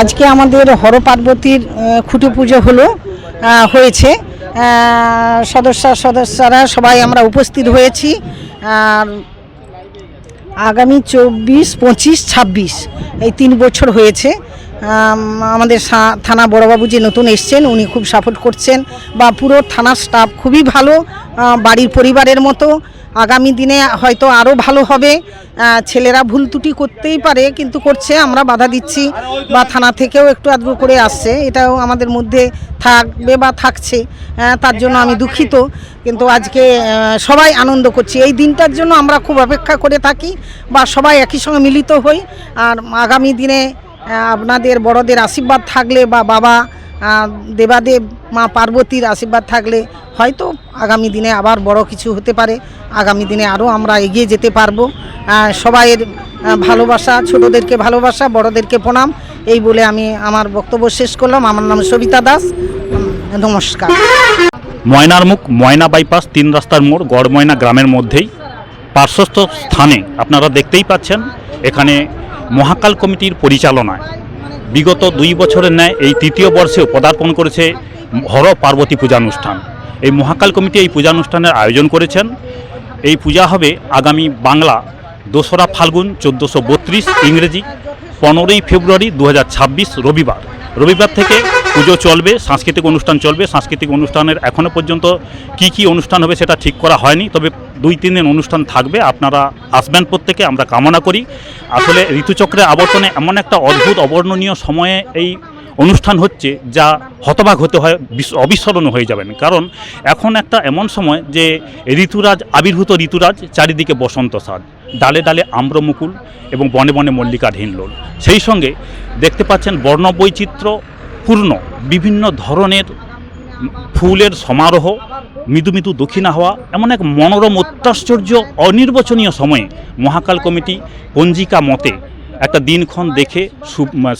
আজকে আমাদের হর পার্বতীর খুঁটি পুজো হলো হয়েছে। সদস্য সদস্যরা সবাই আমরা উপস্থিত হয়েছি। আর আগামী চব্বিশ, পঁচিশ, ছাব্বিশ, এই তিন বছর হয়েছে। আমাদের থানা বড়বাবু যে নতুন এসছেন, উনি খুব সাপোর্ট করছেন। বা পুরো থানার স্টাফ খুবই ভালো বাড়ির পরিবারের মতো। আগামী দিনে হয়তো আরও ভালো হবে। ছেলেরা ভুল ত্রুটি করতেই পারে, কিন্তু করছে, আমরা বাধা দিচ্ছি বা থানা থেকেও একটু আধটু করে আসছে। এটাও আমাদের মধ্যে থাকবে বা থাকছে তার জন্য আমি দুঃখিত। কিন্তু আজকে সবাই আনন্দ করছি। এই দিনটার জন্য আমরা খুব অপেক্ষা করে থাকি বা সবাই একই সঙ্গে মিলিত হই। আর আগামী দিনে আপনাদের বড়দের আশীর্বাদ থাকলে বা বাবা দেবাদেব, মা পার্বতীর আশীর্বাদ থাকলে হয়তো আগামী দিনে আবার বড় কিছু হতে পারে। আগামী দিনে আরও আমরা এগিয়ে যেতে পারব। সবাইয়ের ভালোবাসা, ছোটদেরকে ভালোবাসা, বড়দেরকে প্রণাম। এই বলে আমি আমার বক্তব্য শেষ করলাম। আমার নাম সবিতা দাস। নমস্কার। ময়নার মুখ, ময়না বাইপাস, তিন রাস্তার মোড়, গড়ময়না গ্রামের মধ্যেই। পার্শ্বস্থ স্থানে আপনারা দেখতেই পাচ্ছেন, এখানে মহাকাল কমিটির পরিচালনায় বিগত দুই বছরের ন্যায় এই তৃতীয় বর্ষেও পদার্পণ করেছে হর পার্বতী পূজানুষ্ঠান। এই মহাকাল কমিটি এই পূজানুষ্ঠানের আয়োজন করেছেন। এই পূজা হবে আগামী বাংলা দোসরা ফাল্গুন চোদ্দোশো বত্রিশ ইংরেজি পনেরোই ফেব্রুয়ারি দু হাজার ছাব্বিশ রবিবার। রবিবার থেকে পুজো চলবে, সাংস্কৃতিক অনুষ্ঠান চলবে। সাংস্কৃতিক অনুষ্ঠানের এখনও পর্যন্ত কি কি অনুষ্ঠান হবে সেটা ঠিক করা হয়নি, তবে দুই তিন দিন অনুষ্ঠান থাকবে, আপনারা আসবেন প্রত্যেকে, আমরা কামনা করি। আসলে ঋতুচক্রের আবর্তনে এমন একটা অদ্ভুত, অবর্ণনীয় সময়ে এই অনুষ্ঠান হচ্ছে যা হতবাক হতে হয়, বিস- অবিস্মরণীয় হয়ে যাবেন। কারণ এখন একটা এমন সময় যে ঋতুরাজ, আবির্ভূত ঋতুরাজ চারিদিকে বসন্ত সাজ ডালে ডালে আম্রমুকুল এবং বনে বনে মল্লিকার হিনলোল সেই সঙ্গে দেখতে পাচ্ছেন বর্ণবৈচিত্র্য পূর্ণ, বিভিন্ন ধরনের ফুলের সমারোহ মৃদু মৃদু দক্ষিণা হওয়া এমন এক মনোরম অত্যাশ্চর্য অনির্বাচনীয় সময়ে মহাকাল কমিটি পঞ্জিকা মতে একটা দিনক্ষণ দেখে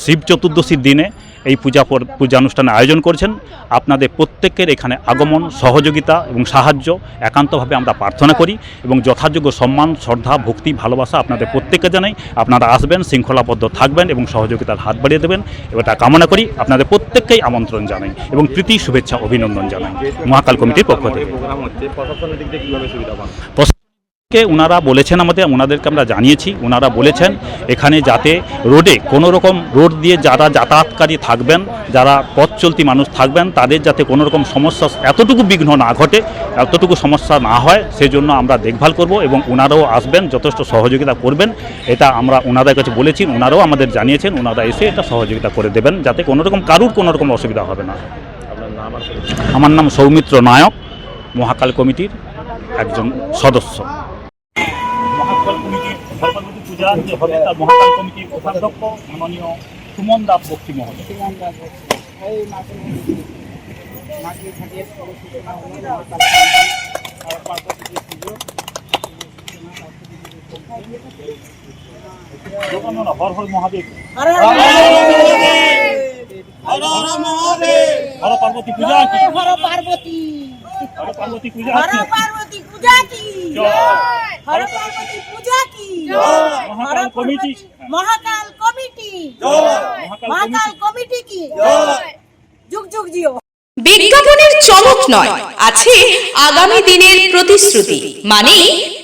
শিব চতুর্দশীর দিনে এই পূজা পূজানুষ্ঠানের আয়োজন করছেন। আপনাদের প্রত্যেকের এখানে আগমন, সহযোগিতা এবং সাহায্য একান্তভাবে আমরা প্রার্থনা করি এবং যথাযোগ্য সম্মান, শ্রদ্ধা, ভক্তি, ভালোবাসা আপনাদের প্রত্যেককে জানাই। আপনারা আসবেন, শৃঙ্খলাবদ্ধ থাকবেন এবং সহযোগিতার হাত বাড়িয়ে দেবেন। এটা কামনা করি আপনাদের প্রত্যেককেই আমন্ত্রণ জানাই এবং প্রীতি, শুভেচ্ছা, অভিনন্দন জানাই। মহাকাল কমিটির পক্ষ থেকে। কে ওনারা বলেছেন আমাদের ওনাদেরকে আমরা জানিয়েছি ওনারা বলেছেন এখানে যাতে রোডে কোনো রকম রোড দিয়ে যারা যাতায়াতকারী থাকবেন যারা পথ চলতি মানুষ থাকবেন তাদের যাতে কোনো রকম সমস্যা এতটুকু বিঘ্ন না ঘটে এতটুকু সমস্যা না হয় সেজন্য আমরা দেখভাল করব এবং ওনারাও আসবেন যথেষ্ট সহযোগিতা করবেন। এটা আমরা ওনাদের কাছে বলেছি ওনারাও আমাদের জানিয়েছেন ওনারা এসে এটা সহযোগিতা করে দেবেন যাতে কোনো রকম কারুর কোনো রকম অসুবিধা হবে না। আমার নাম সৌমিত্র নায়ক মহাকাল কমিটির একজন সদস্য। পূজা যে হবে তার মহাকাল কমিটির কোষাধ্যক্ষ মাননীয় সুমন দাস বক্সি মহোদয়। Har Har Mahadev. Har Parvati puja Har Parvati! Har Parvati puja Har Parvati puja committee. Mahakal committee. Mahakal committee. কি? যুগ যুগ জিও। বিজ্ঞাপনের চমক নয় আছে আগামী দিনের প্রতিশ্রুতি মানে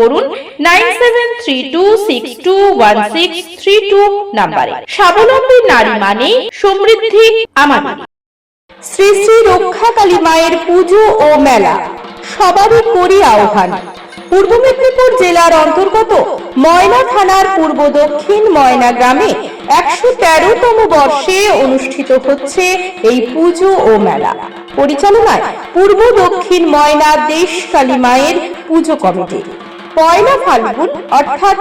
করুন নাম্বারে। স্বাবলম্বী নারী মানে সমৃদ্ধি আমাদের শ্রী শ্রী রক্ষাকালী মায়ের পুজো ও মেলা। সবারই করি আহ্বান। পূর্ব মেদিনীপুর জেলার অন্তর্গত ময়না থানার পূর্ব দক্ষিণ ময়না গ্রামে একশো তেরোতম বর্ষে অনুষ্ঠিত হচ্ছে এই পুজো ও মেলা। পরিচালনায় পূর্ব দক্ষিণ ময়না দেশ কালী মায়ের পুজো কমিটি। পয়লা ফাল্গুন, অর্থাৎ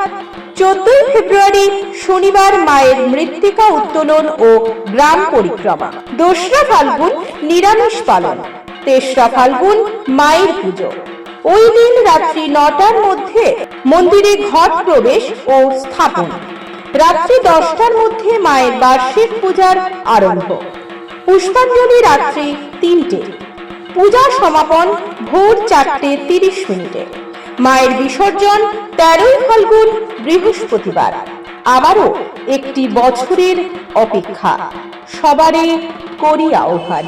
চোদ্দই ফেব্রুয়ারি শনিবার মায়ের মৃত্তিকা উত্তোলন ও গ্রাম পরিক্রমা। দোসরা ফাল্গুন নিরামিষ পালন, তেসরা ফাল্গুন মায়ের পুজো। ওই দিন রাত্রি নটার মধ্যে মন্দিরে ঘট প্রবেশ ও স্থাপন। রাত্রি দশটার মধ্যে মায়ের বার্ষিক পূজার আরম্ভ। পুষ্পাঞ্জলি রাত্রি তিনটে। পূজা সমাপন ভোর চারটে তিরিশ মিনিটে। মায়ের বিসর্জন তেরোই ফাল্গুন বৃহস্পতিবার। আবারও একটি বছরের অপেক্ষা। সবারই করি আহ্বান